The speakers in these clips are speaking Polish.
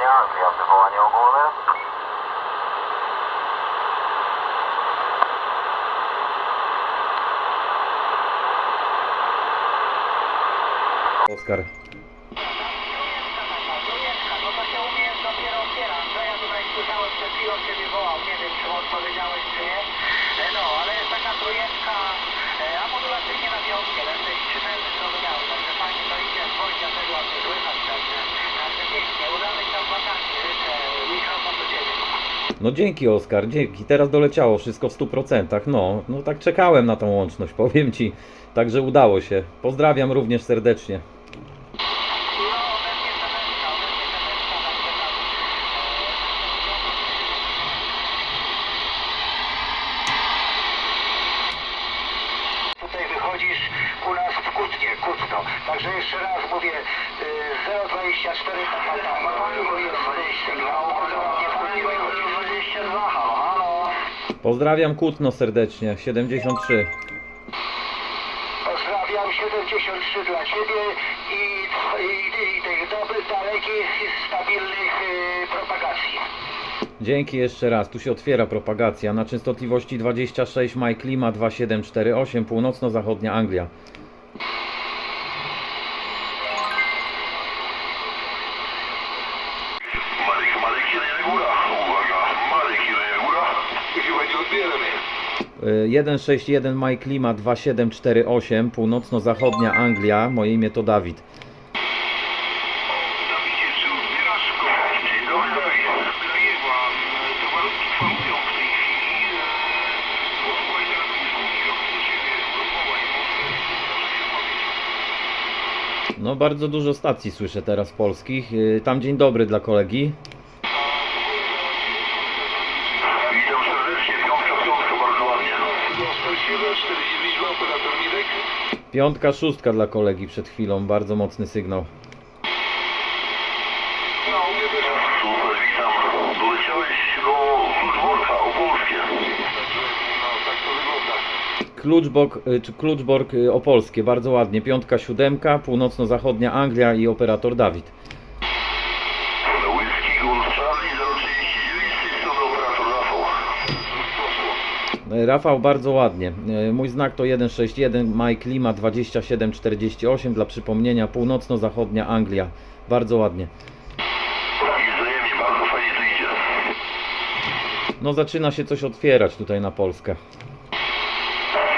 Zachodnia Anglia, wywołanie ogólne. Oskar. Dopiero otwiera. Co ja tutaj słyszałem przed chwilą Ciebie wołał. Nie wiem, czy odpowiedziałeś, czy nie. E, No, ale jest taka trójeczka, e, a modulacyjnie na piątkę. Lecę i czytelny zrozumiały. Także fajnie to idzie, dwojga tego ładnie słychać. Także, także pięknie. Udanych tam wakacje. Życzę mikrofon do Ciebie. No dzięki Oskar, dzięki. Teraz doleciało wszystko w 100%. No, no tak czekałem na tą łączność, powiem Ci. Także udało się. Pozdrawiam również serdecznie. No, e, Tutaj wychodzisz u w Kutnie, Kutno. Także jeszcze raz mówię, y, 024 taka tam. Bardzo ładnie w Kutnie wychodzisz. 22, halo, halo. Pozdrawiam Kutno serdecznie, 73. Pozdrawiam 73 dla Ciebie i, i, i tych dobrych, dalekich, stabilnych y, propagacji. Dzięki jeszcze raz. Tu się otwiera propagacja na częstotliwości 26 Maj Klima 2748 północno-zachodnia Anglia. 161 Maj Klima 2748 północno-zachodnia Anglia. Moje imię to Dawid. No bardzo dużo stacji słyszę teraz polskich. Y, Tam dzień dobry dla kolegi. Piątka, szóstka dla kolegi przed chwilą, bardzo mocny sygnał. No, Kluczbok, y, czy Kluczbork y, Opolskie, bardzo ładnie. Piątka, siódemka, północno-zachodnia Anglia i operator Dawid. Rafał, bardzo ładnie. Y, Mój znak to 161, Maj Klima 2748, dla przypomnienia północno-zachodnia Anglia. Bardzo ładnie. No zaczyna się coś otwierać tutaj na Polskę.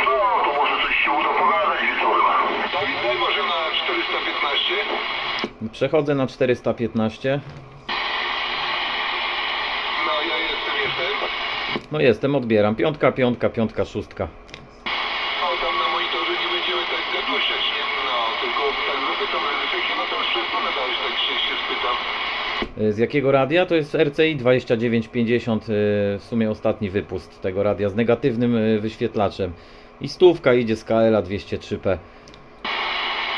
No, to może się uda pogadać wieczorem. Dawid, może na 415. Przechodzę na 415. No, ja jestem, jestem. No jestem, odbieram. Piątka, piątka, piątka, szóstka. No, tam na monitorze nie będziemy tak gadusiać, nie? No, tylko tak zapytam, z jakiego tam sprzętu nadałeś, tak się, się spytam. Y, Z jakiego radia? To jest RCI 2950, y, w sumie ostatni wypust tego radia z negatywnym y, wyświetlaczem. I stówka idzie z KLA 203P.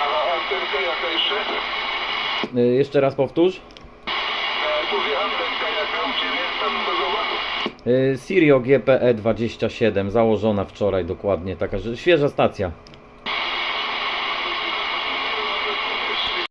A antenka jaka jeszcze? Jeszcze raz powtórz. E, mówię, antenka jaka u Ciebie standardowa? Y, Sirio GPE 27, założona wczoraj dokładnie, taka że świeża stacja.